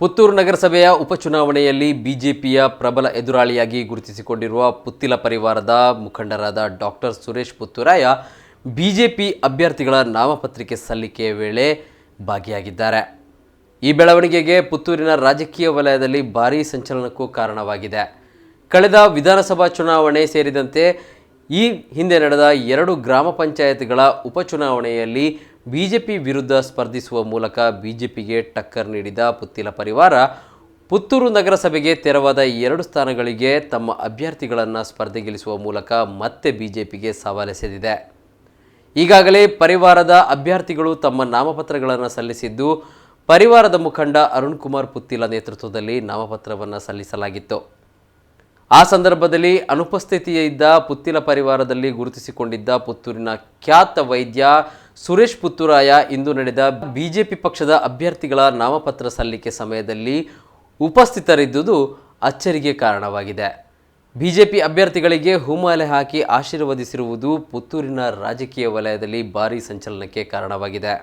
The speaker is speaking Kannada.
ಪುತ್ತೂರು ನಗರಸಭೆಯ ಉಪಚುನಾವಣೆಯಲ್ಲಿ ಬಿಜೆಪಿಯ ಪ್ರಬಲ ಎದುರಾಳಿಯಾಗಿ ಗುರುತಿಸಿಕೊಂಡಿರುವ ಪುತ್ತಿಲ ಪರಿವಾರದ ಮುಖಂಡರಾದ ಡಾಕ್ಟರ್ ಸುರೇಶ್ ಪುತ್ತೂರಾಯ ಬಿಜೆಪಿ ಅಭ್ಯರ್ಥಿಗಳ ನಾಮಪತ್ರಿಕೆ ಸಲ್ಲಿಕೆಯ ವೇಳೆ ಭಾಗಿಯಾಗಿದ್ದಾರೆ. ಈ ಬೆಳವಣಿಗೆಗೆ ಪುತ್ತೂರಿನ ರಾಜಕೀಯ ವಲಯದಲ್ಲಿ ಭಾರೀ ಸಂಚಲನಕ್ಕೂ ಕಾರಣವಾಗಿದೆ. ಕಳೆದ ವಿಧಾನಸಭಾ ಚುನಾವಣೆ ಸೇರಿದಂತೆ ಈ ಹಿಂದೆ ನಡೆದ ಎರಡು ಗ್ರಾಮ ಪಂಚಾಯತ್ಗಳ ಉಪಚುನಾವಣೆಯಲ್ಲಿ ಬಿಜೆಪಿ ವಿರುದ್ಧ ಸ್ಪರ್ಧಿಸುವ ಮೂಲಕ ಬಿಜೆಪಿಗೆ ಟಕ್ಕರ್ ನೀಡಿದ ಪುತ್ತಿಲ ಪರಿವಾರ, ಪುತ್ತೂರು ನಗರಸಭೆಗೆ ತೆರವಾದ ಎರಡು ಸ್ಥಾನಗಳಿಗೆ ತಮ್ಮ ಅಭ್ಯರ್ಥಿಗಳನ್ನು ಸ್ಪರ್ಧೆಗಿಳಿಸುವ ಮೂಲಕ ಮತ್ತೆ ಬಿಜೆಪಿಗೆ ಸವಾಲೆಸೆದಿದೆ ಈಗಾಗಲೇ ಪರಿವಾರದ ಅಭ್ಯರ್ಥಿಗಳು ತಮ್ಮ ನಾಮಪತ್ರಗಳನ್ನು ಸಲ್ಲಿಸಿದ್ದು, ಪರಿವಾರದ ಮುಖಂಡ ಅರುಣ್ ಕುಮಾರ್ ಪುತ್ತಿಲ ನೇತೃತ್ವದಲ್ಲಿ ನಾಮಪತ್ರವನ್ನು ಸಲ್ಲಿಸಲಾಗಿತ್ತು. ಆ ಸಂದರ್ಭದಲ್ಲಿ ಅನುಪಸ್ಥಿತಿಯಿದ್ದ ಪುತ್ತಿಲ ಪರಿವಾರದಲ್ಲಿ ಗುರುತಿಸಿಕೊಂಡಿದ್ದ ಪುತ್ತೂರಿನ ಖ್ಯಾತ ವೈದ್ಯ ಸುರೇಶ್ ಪುತ್ತೂರಾಯ ಇಂದು ನಡೆದ ಬಿಜೆಪಿ ಪಕ್ಷದ ಅಭ್ಯರ್ಥಿಗಳ ನಾಮಪತ್ರ ಸಲ್ಲಿಕೆ ಸಮಯದಲ್ಲಿ ಉಪಸ್ಥಿತರಿದ್ದುದು ಅಚ್ಚರಿಗೆ ಕಾರಣವಾಗಿದೆ. ಬಿಜೆಪಿ ಅಭ್ಯರ್ಥಿಗಳಿಗೆ ಹೂಮಾಲೆ ಹಾಕಿ ಆಶೀರ್ವದಿಸಿರುವುದು ಪುತ್ತೂರಿನ ರಾಜಕೀಯ ವಲಯದಲ್ಲಿ ಭಾರೀ ಸಂಚಲನಕ್ಕೆ ಕಾರಣವಾಗಿದೆ.